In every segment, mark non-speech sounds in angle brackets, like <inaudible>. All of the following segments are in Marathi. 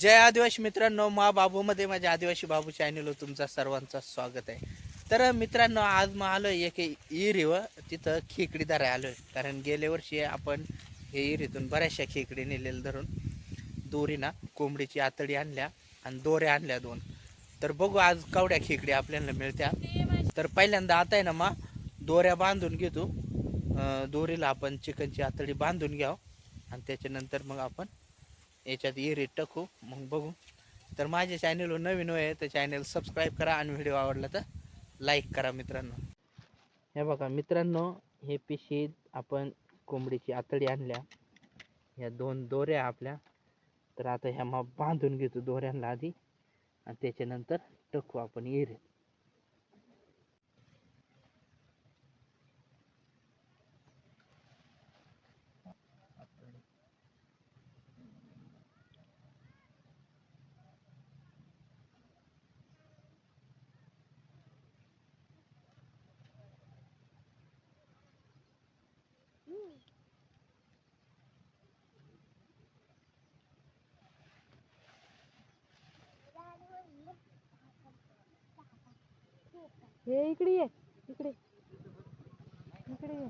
जय आदिवासी मित्रांनो मा बाबूमध्ये माझ्या आदिवासी बाबू चॅनलवर तुमचा सर्वांचं स्वागत आहे. तर मित्रांनो आज मग आलो एक इरीव तिथं खेकडी धराय आहे कारण गेल्या वर्षी आपण हे इरीतून बऱ्याचशा खेकडी नेलेलं धरून दोरीना कोंबडीची आतडी आणल्या आणि दोऱ्या आणल्या दोन. तर बघू आज कवड्या खेकडी आपल्याला मिळत्या. तर पहिल्यांदा आता आहे ना मा दोऱ्या बांधून घेतो. दोरीला आपण चिकनची आतडी बांधून घ्यावं. आणि त्याच्यानंतर मग आपण याच्यात इरीत टाकू. मग बघू. तर माझ्या चॅनलवर नवीन आहे तर चॅनल सबस्क्राईब करा आणि व्हिडिओ आवडला तर लाईक करा मित्रांनो. हे बघा मित्रांनो हे पिशीत आपण कोंबडीची आतडी आणल्या. ह्या दोन दोऱ्या आपल्या. तर आता ह्या मग बांधून घेतो दोऱ्यांना आधी. आणि त्याच्यानंतर टाकू आपण इरीत हे इकडे ये इकडे इकडे ये.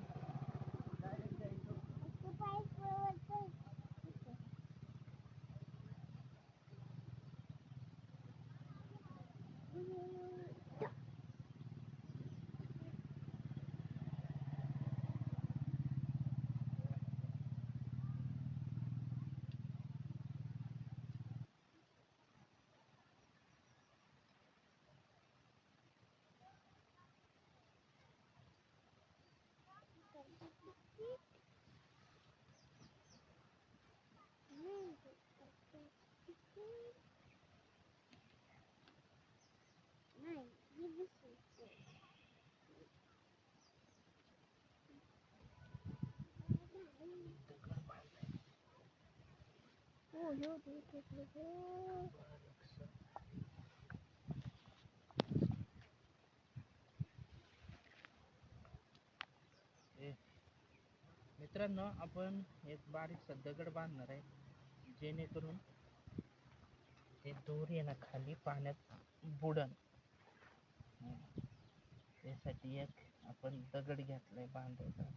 मित्रांनो आपण एक बारीकसा दगड बांधणार आहे जेणेकरून ते दोरी आहे खाली पाण्यात बुडन. एक आपण दगड घेतलाय बांधायचा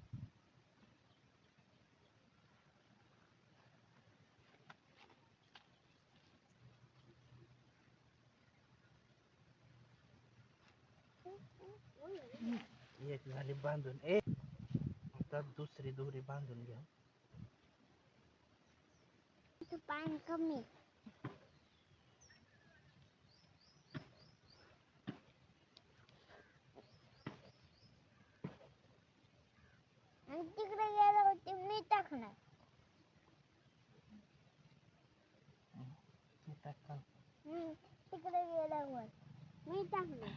एक झाली बांधून. एक आता दुसरी दोरी बांधून घ्या पाणी कमी तिकडे गेलं होते मी टाकणार टाक तिकडे गेल्यावर मी टाकणार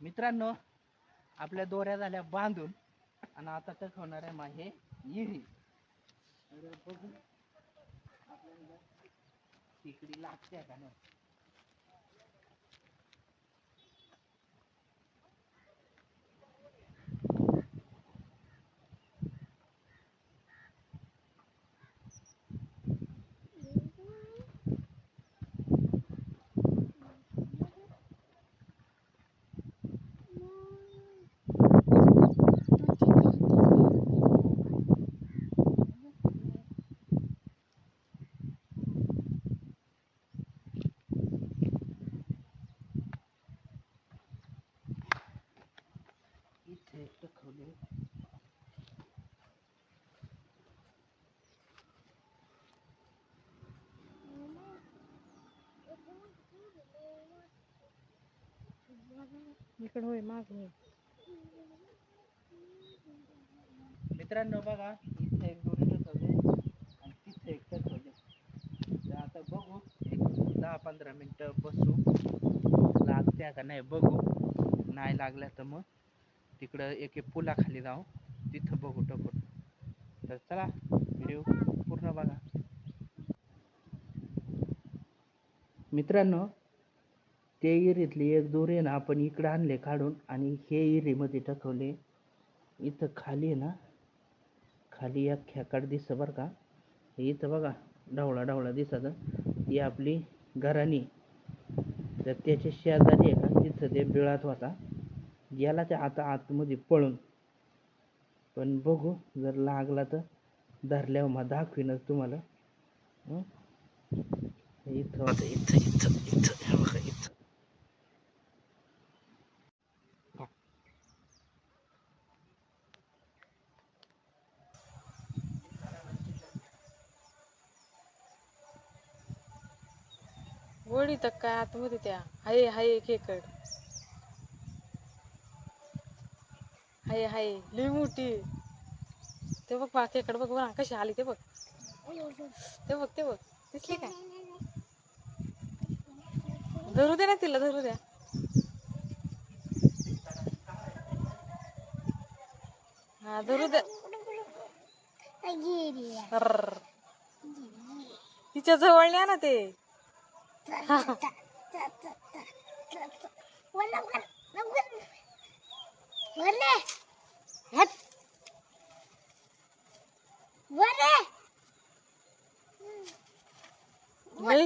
मित्रांनो आपल्या दोऱ्या झाल्या बांधून आणि आता टकवणार आहे माझे इरी बघू. आपल्याला तिकडी लागते का नाही? इकडे होय माग होय. मित्रांनो बघा इथे एक दोरी टकवले आणि तिथे एक टकवले तर आता बघू एक दहा पंधरा मिनटं बसू. लागत्या का नाही बघू. नाही लागल्या तर मग तिकडं एक एक पुलाखाली जाऊ. तिथं बघू टपून. तर चला व्हिडिओ पूर्ण बघा. मित्रांनो ते इरीतली एक दोरी आहे ना आपण इकडं आणले काढून आणि हे इरीमध्ये टाकवले. इथं खाली आहे ना खाली एक ख्याकाड दिसतं बरं का. इथं बघा ढवळा ढवळा दिसत. ही आपली घराणी. तर त्याचे शेजारी आहे का तिथं ते बिळात होता. याला ते आता आतमध्ये पळून. पण बघू जर लागला तर धरल्यावर मग दाखवीनच तुम्हाला. इथं होतं इथं इथं इथं. वडी तर काय आतमध्ये त्या. हाय हाय खेकड हाय हाय लई मोठी. ते बघ बा खेकड बघ बघ कशी आली ते बघ. ते बघ ते बघ. दिसली काय? धरू दे ना तिला धरू द्या. हा धरू द्या. तिच्या जवळ न्या ना ते.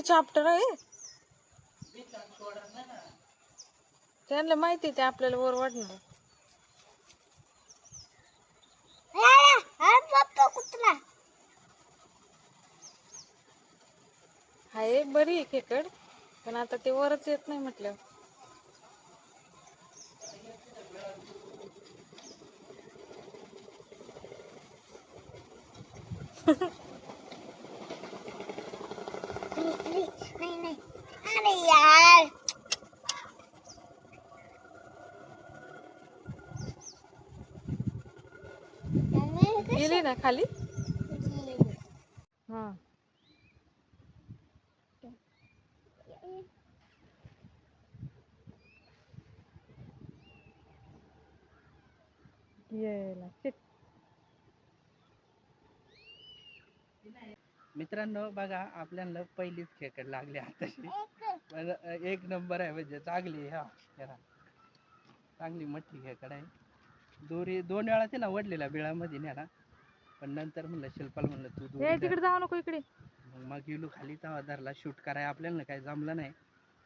चॅप्टर आहे. त्यांना माहिती आहे ते आपल्याला वर वाटणार कुत्रा हाय बरी आहे खेकड पण आता ते वरच येत नाही म्हटलं नाही नाही अरे यार गेली ना खाली? हा येला शिट. मित्रांनो बघा आपल्याला पहिलीच खेकड लागली आताशी. पण एक नंबर आहे म्हणजे चांगली हा चांगली मोठी खेकड आहे. दोरी दोन वेळा तिला वडलेला बिळामध्ये नेला. पण नंतर म्हणलं शिल्पाला म्हणलं तू ए. तिकडे जाऊ नको इकडे. मग मग गेलो खाली तेव्हा धरला शूट कराय आपल्याला काही जमलं नाही.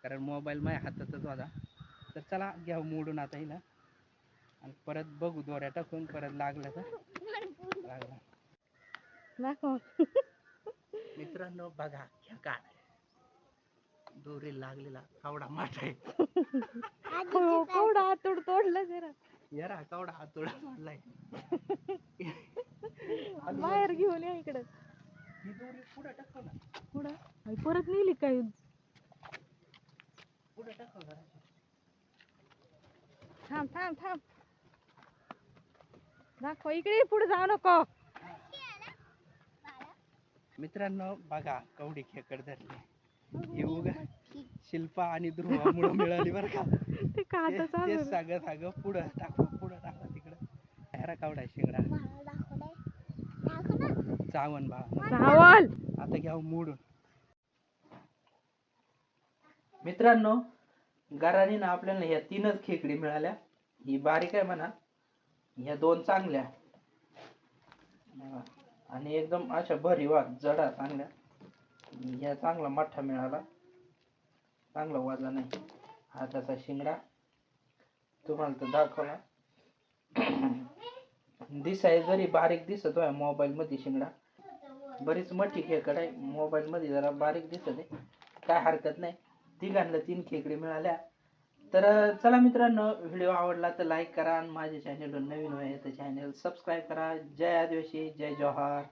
कारण मोबाईल माझ्या हातातच होता. तर चला घ्या मोडून आता हिला. आणि परत बघू दोऱ्या टाकून परत लागलं तर. <laughs> लागला. दाखव मित्रांनो बघा ह्या काय दोरी लागलेला कावडा माठ आहे. हो, केवढा हातोड तोडलं जरा. यारा कावडा हातोडा मारलाय <laughs> बाहेर घेऊन या इकडं. ही दोरी पुढे टाकव ना पुढं? आई, परत नेली काय? पुढे टाकव जरा थांब थांब थांब. दाखव इकडे पुढे जाऊ नको. मित्रांनो बघा कवडी खेकड धरली. ही उगा शिल्पा आणि ध्रुवामुळे मिळाली बरं का. ते सांगत पुढं टाका पुढं टाका तिकडं. ह्यारा कावडा शिंगडा. चावण बा. आता घ्या मोडून. मित्रांनो गराणीनं आपल्याला ह्या तीनच खेकडी मिळाल्या. ही बारीक आहे म्हणा. ह्या दोन चांगल्या. आणि एकदम अशा भरीवा जडा चांगल्या. ह्या चांगला मठ्ठा मिळाला. चांगला वाजा नाही. हा त्याचा शिंगडा. तुम्हाला तर दाखवला. दिसाय जरी बारीक दिसत आहे मोबाईल मध्ये शिंगडा. बरीच मोठी खेकड आहे. मोबाईल मध्ये जरा बारीक दिसत आहे. काय हरकत नाही. तिघांना तीन खेकडे मिळाल्या. तर चला मित्रांनो व्हिडिओ आवडला तर लाईक करा आणि माझे चॅनल नवीन आहे तर चॅनल सबस्क्राईब करा. जय आदिवासी जय जोहार.